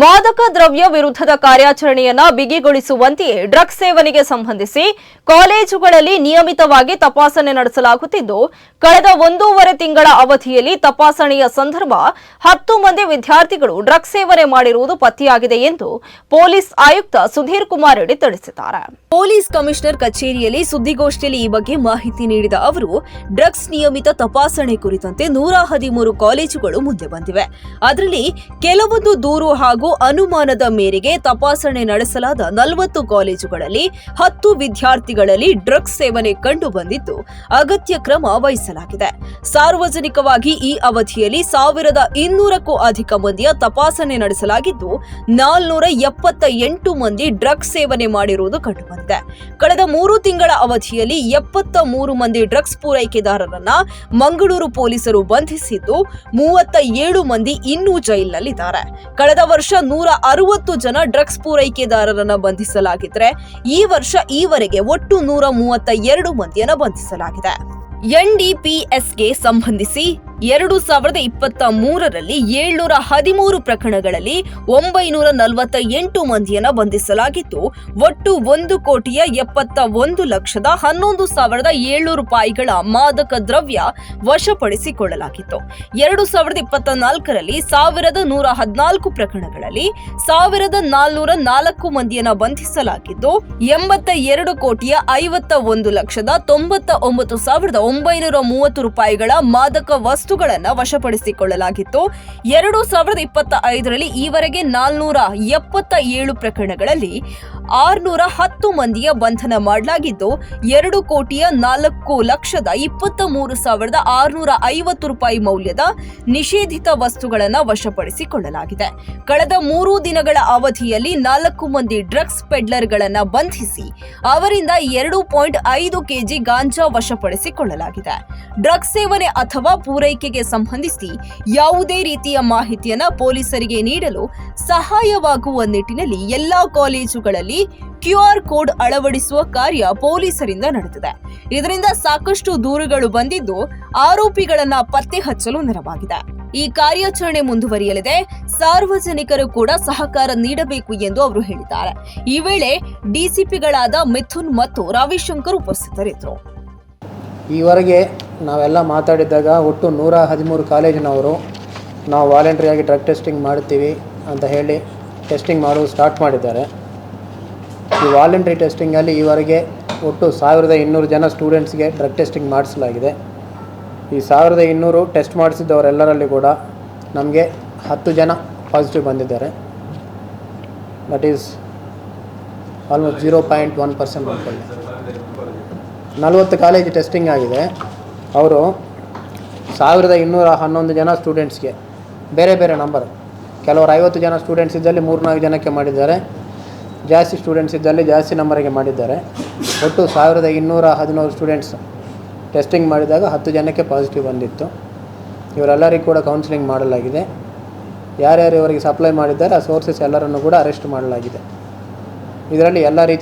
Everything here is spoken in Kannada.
ಮಾದಕ ದ್ರವ್ಯ ವಿರುದ್ಧದ ಕಾರ್ಯಾಚರಣೆಯನ್ನ ಬಿಗಿಗೊಳಿಸುವಂತೆಯೇ ಡ್ರಗ್ಸ್ ಸೇವನೆಗೆ ಸಂಬಂಧಿಸಿ ಕಾಲೇಜುಗಳಲ್ಲಿ ನಿಯಮಿತವಾಗಿ ತಪಾಸಣೆ ನಡೆಸಲಾಗುತ್ತಿದ್ದು, ಕಳೆದ ಒಂದೂವರೆ ತಿಂಗಳ ಅವಧಿಯಲ್ಲಿ ತಪಾಸಣೆಯ ಸಂದರ್ಭ ಹತ್ತು ಮಂದಿ ವಿದ್ಯಾರ್ಥಿಗಳು ಡ್ರಗ್ಸ್ ಸೇವನೆ ಮಾಡಿರುವುದು ಪತ್ತೆಯಾಗಿದೆ ಎಂದು ಪೊಲೀಸ್ ಆಯುಕ್ತ ಸುಧೀರ್ ಕುಮಾರ್ ರೆಡ್ಡಿ ತಿಳಿಸಿದ್ದಾರೆ. ಪೊಲೀಸ್ ಕಮಿಷನರ್ ಕಚೇರಿಯಲ್ಲಿ ಸುದ್ದಿಗೋಷ್ಠಿಯಲ್ಲಿ ಈ ಬಗ್ಗೆ ಮಾಹಿತಿ ನೀಡಿದ ಅವರು, ಡ್ರಗ್ಸ್ ನಿಯಮಿತ ತಪಾಸಣೆ ಕುರಿತಂತೆ ನೂರ ಹದಿಮೂರು ಕಾಲೇಜುಗಳು ಮುಂದೆ ಬಂದಿವೆ. ಅದರಲ್ಲಿ ಕೆಲವೊಂದು ದೂರು ಹಾಗೂ ಅನುಮಾನದ ಮೇರೆಗೆ ತಪಾಸಣೆ ನಡೆಸಲಾದ ನಲವತ್ತು ಕಾಲೇಜುಗಳಲ್ಲಿ ಹತ್ತು ವಿದ್ಯಾರ್ಥಿಗಳಲ್ಲಿ ಡ್ರಗ್ಸ್ ಸೇವನೆ ಕಂಡು ಬಂದಿದ್ದು ಅಗತ್ಯ ಕ್ರಮ ವಹಿಸಲಾಗಿದೆ. ಸಾರ್ವಜನಿಕವಾಗಿ ಈ ಅವಧಿಯಲ್ಲಿ ಸಾವಿರದ ಇನ್ನೂರಕ್ಕೂ ಅಧಿಕ ಮಂದಿಯ ತಪಾಸಣೆ ನಡೆಸಲಾಗಿದ್ದು, ನಾಲ್ನೂರ ಎಪ್ಪತ್ತ ಎಂಟು ಮಂದಿ ಡ್ರಗ್ಸ್ ಸೇವನೆ ಮಾಡಿರುವುದು ಕಂಡುಬಂದಿದೆ. ಕಳೆದ ಮೂರು ತಿಂಗಳ ಅವಧಿಯಲ್ಲಿ ಎಪ್ಪತ್ತ ಮೂರು ಮಂದಿ ಡ್ರಗ್ಸ್ ಪೂರೈಕೆದಾರರನ್ನ ಮಂಗಳೂರು ಪೊಲೀಸರು ಬಂಧಿಸಿದ್ದು, ಮೂವತ್ತ ಏಳು ಮಂದಿ ಇನ್ನೂ ಜೈಲಿನಲ್ಲಿದ್ದಾರೆ. ಕಳೆದ ವರ್ಷ ನೂರ ಅರವತ್ತು ಜನ ಡ್ರಗ್ಸ್ ಪೂರೈಕೆದಾರರನ್ನ ಬಂಧಿಸಲಾಗಿದ್ರೆ ಈ ವರ್ಷ ಈವರೆಗೆ ಒಟ್ಟು ನೂರ ಮೂವತ್ತ ಎರಡು ಮಂದಿಯನ್ನ ಬಂಧಿಸಲಾಗಿದೆ. ಎನ್ಡಿಪಿಎಸ್ಗೆ ಸಂಬಂಧಿಸಿ ಎರಡು ಸಾವಿರದ ಇಪ್ಪತ್ತ ಮೂರರಲ್ಲಿ ಏಳ್ನೂರ ಹದಿಮೂರು ಪ್ರಕರಣಗಳಲ್ಲಿ ಒಂಬೈನೂರ ನಲವತ್ತ ಎಂಟು ಮಂದಿಯನ್ನು ಬಂಧಿಸಲಾಗಿತ್ತು. ಒಟ್ಟು ಒಂದು ಕೋಟಿಯ ಎಪ್ಪತ್ತ ಒಂದು ಲಕ್ಷದ ಹನ್ನೊಂದು ಸಾವಿರದ ಏಳ್ನೂರು ರೂಪಾಯಿಗಳ ಮಾದಕ ದ್ರವ್ಯ ವಶಪಡಿಸಿಕೊಳ್ಳಲಾಗಿತ್ತು. ಎರಡು ಸಾವಿರದ ಇಪ್ಪತ್ತ ನಾಲ್ಕರಲ್ಲಿ ಸಾವಿರದ ನೂರ ಹದಿನಾಲ್ಕು ಪ್ರಕರಣಗಳಲ್ಲಿ ಸಾವಿರದ ನಾಲ್ನೂರ ನಾಲ್ಕು ಮಂದಿಯನ್ನ ಬಂಧಿಸಲಾಗಿದ್ದು, ಎಂಬತ್ತ ಎರಡು ಕೋಟಿಯ ಐವತ್ತ ಒಂದು ಲಕ್ಷದ ತೊಂಬತ್ತ ಒಂಬತ್ತು ಸಾವಿರದ ಒಂಬೈನೂರ ಮೂವತ್ತು ರೂಪಾಯಿಗಳ ಮಾದಕ ವಸ್ತುಗಳನ್ನ ವಶಪಡಿಸಿಕೊಳ್ಳಲಾಗಿತ್ತು. ಎರಡು ಸಾವಿರದ ಇಪ್ಪತ್ತ ಐದರಲ್ಲಿ ಈವರೆಗೆ ನಾಲ್ನೂರ ಎಪ್ಪತ್ತ ಏಳು ಪ್ರಕರಣಗಳಲ್ಲಿ ಆರ್ನೂರ ಹತ್ತು ಮಂದಿಯ ಬಂಧನ ಮಾಡಲಾಗಿದ್ದು, ಎರಡು ಕೋಟಿಯ ನಾಲ್ಕು ಲಕ್ಷದ ಇಪ್ಪತ್ತ ಮೂರು ಸಾವಿರದ ಆರುನೂರ ಐವತ್ತು ರೂಪಾಯಿ ಮೌಲ್ಯದ ನಿಷೇಧಿತ ವಸ್ತುಗಳನ್ನು ವಶಪಡಿಸಿಕೊಳ್ಳಲಾಗಿದೆ. ಕಳೆದ ಮೂರು ದಿನಗಳ ಅವಧಿಯಲ್ಲಿ ನಾಲ್ಕು ಮಂದಿ ಡ್ರಗ್ಸ್ ಪೆಡ್ಲರ್ಗಳನ್ನು ಬಂಧಿಸಿ, ಅವರಿಂದ ಎರಡು ಪಾಯಿಂಟ್ ಐದು ಕೆಜಿ ಗಾಂಜಾ ವಶಪಡಿಸಿಕೊಳ್ಳಲಾಗಿದೆ. ಡ್ರಗ್ಸ್ ಸೇವನೆ ಅಥವಾ ಪೂರೈಕೆಗೆ ಸಂಬಂಧಿಸಿ ಯಾವುದೇ ರೀತಿಯ ಮಾಹಿತಿಯನ್ನ ಪೊಲೀಸರಿಗೆ ನೀಡಲು ಸಹಾಯವಾಗುವ ನಿಟ್ಟಿನಲ್ಲಿ ಎಲ್ಲಾ ಕಾಲೇಜುಗಳಲ್ಲಿ ಕ್ಯೂಆರ್ ಕೋಡ್ ಅಳವಡಿಸುವ ಕಾರ್ಯ ಪೊಲೀಸರಿಂದ ನಡೆದಿದೆ. ಇದರಿಂದ ಸಾಕಷ್ಟು ದೂರುಗಳು ಬಂದಿದ್ದು ಆರೋಪಿಗಳನ್ನ ಪತ್ತೆ ಹಚ್ಚಲು ನೆರವಾಗಿದೆ. ಈ ಕಾರ್ಯಾಚರಣೆ ಮುಂದುವರಿಯಲಿದೆ. ಸಾರ್ವಜನಿಕರು ಕೂಡ ಸಹಕಾರ ನೀಡಬೇಕು ಎಂದು ಅವರು ಹೇಳಿದ್ದಾರೆ. ಈ ವೇಳೆ ಡಿಸಿಪಿಗಳಾದ ಮಿಥುನ್ ಮತ್ತು ರವಿಶಂಕರ್ ಉಪಸ್ಥಿತರಿದ್ದರು. ಈವರೆಗೆ ನಾವೆಲ್ಲ ಮಾತಾಡಿದ್ದಾಗ ಒಟ್ಟು ನೂರ ಹದಿಮೂರು ಕಾಲೇಜಿನವರು ನಾವು ವಾಲಂಟ್ರಿಯಾಗಿ ಡ್ರಗ್ ಟೆಸ್ಟಿಂಗ್ ಮಾಡ್ತೀವಿ ಅಂತ ಹೇಳಿ ಟೆಸ್ಟಿಂಗ್ ಮಾಡೋದು ಸ್ಟಾರ್ಟ್ ಮಾಡಿದ್ದಾರೆ. ಈ ವಾಲಂಟ್ರಿ ಟೆಸ್ಟಿಂಗಲ್ಲಿ ಈವರೆಗೆ ಒಟ್ಟು ಸಾವಿರದ ಇನ್ನೂರು ಜನ ಸ್ಟೂಡೆಂಟ್ಸ್ಗೆ ಡ್ರಗ್ ಟೆಸ್ಟಿಂಗ್ ಮಾಡಿಸಲಾಗಿದೆ. ಈ ಸಾವಿರದ ಇನ್ನೂರು ಟೆಸ್ಟ್ ಮಾಡಿಸಿದ್ದವರೆಲ್ಲರಲ್ಲಿ ಕೂಡ ನಮಗೆ ಹತ್ತು ಜನ ಪಾಸಿಟಿವ್ ಬಂದಿದ್ದಾರೆ. That is almost zero point one percent ಅಂದ್ಕೊಳ್ಳಿ ನಲವತ್ತು ಕಾಲೇಜ್ ಟೆಸ್ಟಿಂಗ್ ಆಗಿದೆ. ಅವರು ಸಾವಿರದ ಇನ್ನೂರ ಹನ್ನೊಂದು ಜನ ಸ್ಟೂಡೆಂಟ್ಸ್ಗೆ ಬೇರೆ ಬೇರೆ ನಂಬರ್ ಕೆಲವರು ಐವತ್ತು ಜನ ಸ್ಟೂಡೆಂಟ್ಸ್ ಇದ್ದಲ್ಲಿ ಮೂರ್ನಾಲ್ಕು ಜನಕ್ಕೆ ಮಾಡಿದ್ದಾರೆ. ಜಾಸ್ತಿ ಸ್ಟೂಡೆಂಟ್ಸ್ ಇದ್ದಲ್ಲಿ ಜಾಸ್ತಿ ನಂಬರಿಗೆ ಮಾಡಿದ್ದಾರೆ. ಒಟ್ಟು ಸಾವಿರದ ಇನ್ನೂರ ಹದಿನೂರು ಸ್ಟೂಡೆಂಟ್ಸ್ ಟೆಸ್ಟಿಂಗ್ ಮಾಡಿದಾಗ ಹತ್ತು ಜನಕ್ಕೆ ಪಾಸಿಟಿವ್ ಬಂದಿತ್ತು. ಇವರೆಲ್ಲರಿಗೂ ಕೂಡ ಕೌನ್ಸಿಲಿಂಗ್ ಮಾಡಲಾಗಿದೆ. ಯಾರ್ಯಾರು ಇವರಿಗೆ ಸಪ್ಲೈ ಮಾಡಿದ್ದಾರೆ, ಆ ಸೋರ್ಸಸ್ ಎಲ್ಲರನ್ನು ಕೂಡ ಅರೆಸ್ಟ್ ಮಾಡಲಾಗಿದೆ. ಇದರಲ್ಲಿ ಎಲ್ಲ ರೀತಿ